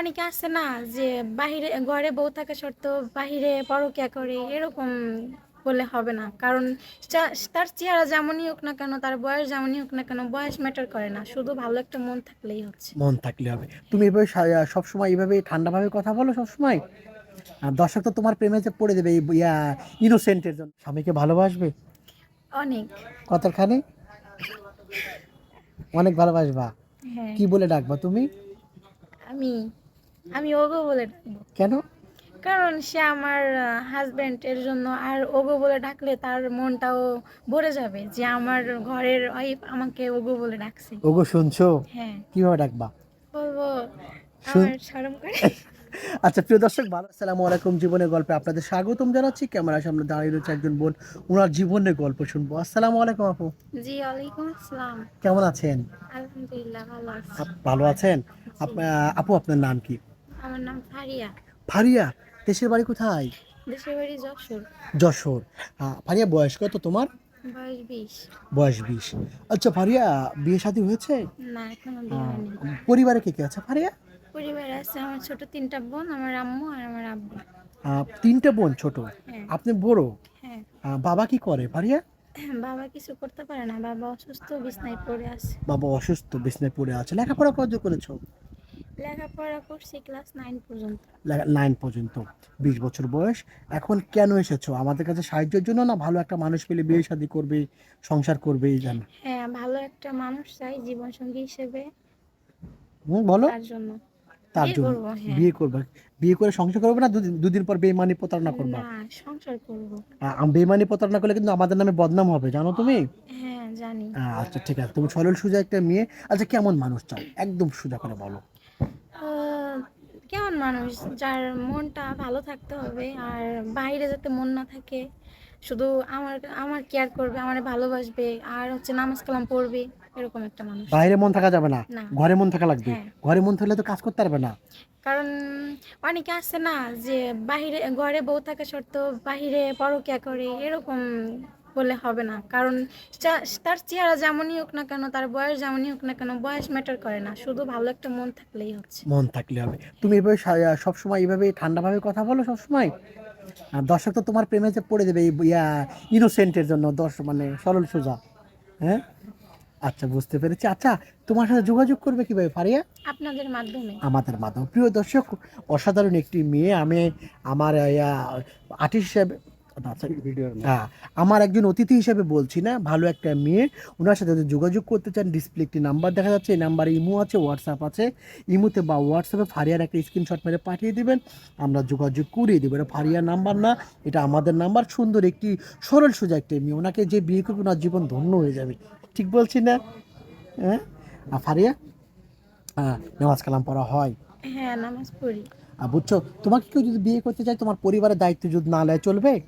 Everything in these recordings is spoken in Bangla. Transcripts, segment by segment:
অনেকে আছে না যে বাহিরে ঘরে বউ থাকা সত্ত্বেও বাহিরে পরকিয়া করে এরকম বলে হবে না। কারণ তার চেহারা যেমনই হোক না কেন তার বয়স যেমনই হোক না কেন বয়স ম্যাটার করে না। শুধু ভালো একটা মন থাকলেই হচ্ছে। মন থাকলে হবে। তুমি এভাবে সবসময় এইভাবে ঠান্ডাভাবে কথা বলো সবসময়? আর দর্শক তো তোমার প্রেমে যে পড়ে দেবে ইনোসেন্টের জন্য। স্বামীকে ভালোবাসবে? অনেক। কতখানি? অনেক ভালোবাসবা? হ্যাঁ। কি বলে ডাকবা তুমি? আমি আমি ওগো বলে ডাকবো। কেন? কারণ সে আমার হাজব্যান্ড এর জন্য আর ওগো বলে ডাকলে তার মনটাও ভরে যাবে যে আমার ঘরের ওয়াইফ আমাকে ওগো বলে ডাকছে। ওগো শুনছো? হ্যাঁ। কীভাবে ডাকবা? বলব আমার শরম করে। আচ্ছা প্রিয় দর্শক ভালো আসসালামু আলাইকুম। জীবনের গল্পে আপনাদের স্বাগতম জানাচ্ছি। ক্যামেরার সামনে দাঁড়িয়ে রয়েছে একজন বোন। ওনার জীবনের গল্প শুনব। আসসালামু আলাইকুম আপু। জি ওয়ালাইকুম আসসালাম। কেমন আছেন? আলহামদুলিল্লাহ ভালো আছি। ভালো আছেন? আপ- আপু আপনার নাম কি? আমার নাম ফারিয়া। ফারিয়া দেশের বাড়ি কোথায়? দেশের বাড়ি যশোর। যশোর। ফারিয়া বয়স কত তোমার? বয়স বিশ। বয়স বিশ। আচ্ছা ফারিয়া বিয়ে শাদী হয়েছে? না এখনও বিয়ে হয়নি। পরিবারে কে কে আছে ফারিয়া? পরিবারে আছে আমার ছোট তিনটা বোন আমার আম্মু আর আমার আব্বু। তিনটে বোন ছোট? হ্যাঁ। আপনি বড়? হ্যাঁ। বাবা কি করে ফারিয়া? বাবা কিছু করতে পারে না বাবা অসুস্থ বিছনায় পড়ে আছে। বাবা অসুস্থ বিছনায় পড়ে আছে। লেখাপড়া কত করেছ? লেখাপড়া করছি ক্লাস নাইন পর্যন্ত। নাইন পর্যন্ত। বিশ বছর বয়স। এখন কেন এসেছ? আমাদের কাছে সাহায্যের জন্য না ভালো একটা মানুষ পেলে বিয়ে শাদী করবে সংসার করবে এই জানো? হ্যাঁ ভালো একটা মানুষ চাই জীবন সঙ্গী হিসেবে। হুম বলো। তার জন্য। তার জন্য। হ্যাঁ। বিয়ে করবে। বিয়ে করে সংসার করবে না? দুদিন পর বেইমানি প্রতারণা করবে? না সংসার করব। বেইমানি প্রতারণা করলে কিন্তু আমাদের নামে বদনাম হবে জানো তুমি? হ্যাঁ জানি। আচ্ছা ঠিক আছে। তুমি সরল সুজা একটা মেয়ে। আচ্ছা কেমন মানুষ চাও? একদম সুজা করে বলো। মানুষ যার মনটা ভালো থাকতে হবে আর বাইরে যাতে মন না থাকে শুধু আমার আমার কেয়ার করবে আমার ভালোবাসবে আর হচ্ছে নামাজ কালাম পড়বে এরকম একটা মানুষ বাইরে মন থাকা যাবে না। ঘরে মন থাকা লাগবে হ্যাঁ। ঘরে মন থাকলে তো কাজ করতে পারবে না কারণ অনেকে আছে না যে বাহিরে ঘরে বউ থাকা সত্ত্বেও বাহিরে পরকিয়া করে এরকম বলে হবে না। কারণ তার চেহারা যেমনই হোক না কেন তার বয়স যেমনই হোক না কেন বয়স ম্যাটার করে না। শুধু ভালো একটা মন থাকলেই হচ্ছে। মন থাকলে হবে। তুমি এভাবে সবসময় এইভাবে ঠান্ডাভাবে কথা বলো সবসময়? আর দর্শক তো তোমার প্রেমে যে পড়ে দেবে ইয়া ইনোসেন্টের জন্য দর্শক মানে সরল সোজা। হ্যাঁ? আচ্ছা বুঝতে পেরেছি। আচ্ছা তোমার সাথে যোগাযোগ করবে কীভাবে ফারিয়া? আপনাদের মাধ্যমে। আমাদের মাধ্যমে। প্রিয় দর্শক অসাধারণ একটি মেয়ে। আমি আমার আর্টিস্ট হিসাবে হ্যাঁ, আমার একজন অতিথি হিসেবে বলছি না ভালো একটা মেয়ে ওনার সাথে যদি যোগাযোগ করতে চান ডিসপ্লে একটি নাম্বার দেখা যাচ্ছে এই নাম্বারে ইমো আছে হোয়াটসঅ্যাপ আছে। ইমোতে বা হোয়াটসঅ্যাপে ফারিয়ার একটা স্ক্রিনশট মেরে পাঠিয়ে দিবেন আমরা যোগাযোগ করিয়ে দেবো। এটা ফারিয়ার নাম্বার না এটা আমাদের নাম্বার সুন্দর একটি সরল সোজা একটা মেয়ে। ওনাকে যে বিয়ে করবে ওনার জীবন ধন্য হয়ে যাবে। ঠিক বলছি না? হ্যাঁ? আর ফারিয়া? হ্যাঁ নামাজ কালাম পড়া হয়। হ্যাঁ নামাজ পড়ি। আর বুঝছ তোমাকে কেউ যদি বিয়ে করতে চায় তোমার পরিবারের দায়িত্ব যদি না নেয় চলবে?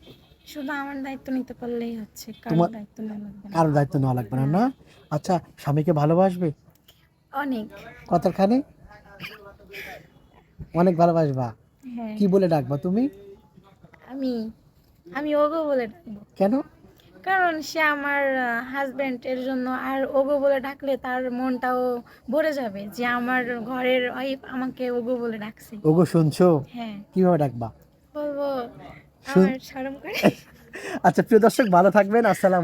শুধু আমার দায়িত্ব নিতে পারলেই হচ্ছে কারোর দায়িত্ব নেওয়া লাগবে না। কারও দায়িত্ব নেওয়া লাগবে না না? আচ্ছা স্বামীকে ভালোবাসবে? অনেক। কতখানি অনেক ভালোবাসবা? হ্যাঁ। কি বলে ডাকবা তুমি? আমি আমি ওগো বলে ডাকবো। কেন? কারণ সে আমার হাজব্যান্ড এর জন্য আর ওগো বলে ডাকলে তার মনটাও ভরে যাবে যে আমার ঘরের ওয়াইফ আমাকে ওগো বলে ডাকছে। ওগো শুনছো? হ্যাঁ। কীভাবে ডাকবা? বলব আচ্ছা প্রিয় দর্শক ভালো থাকবেন। আসসালাম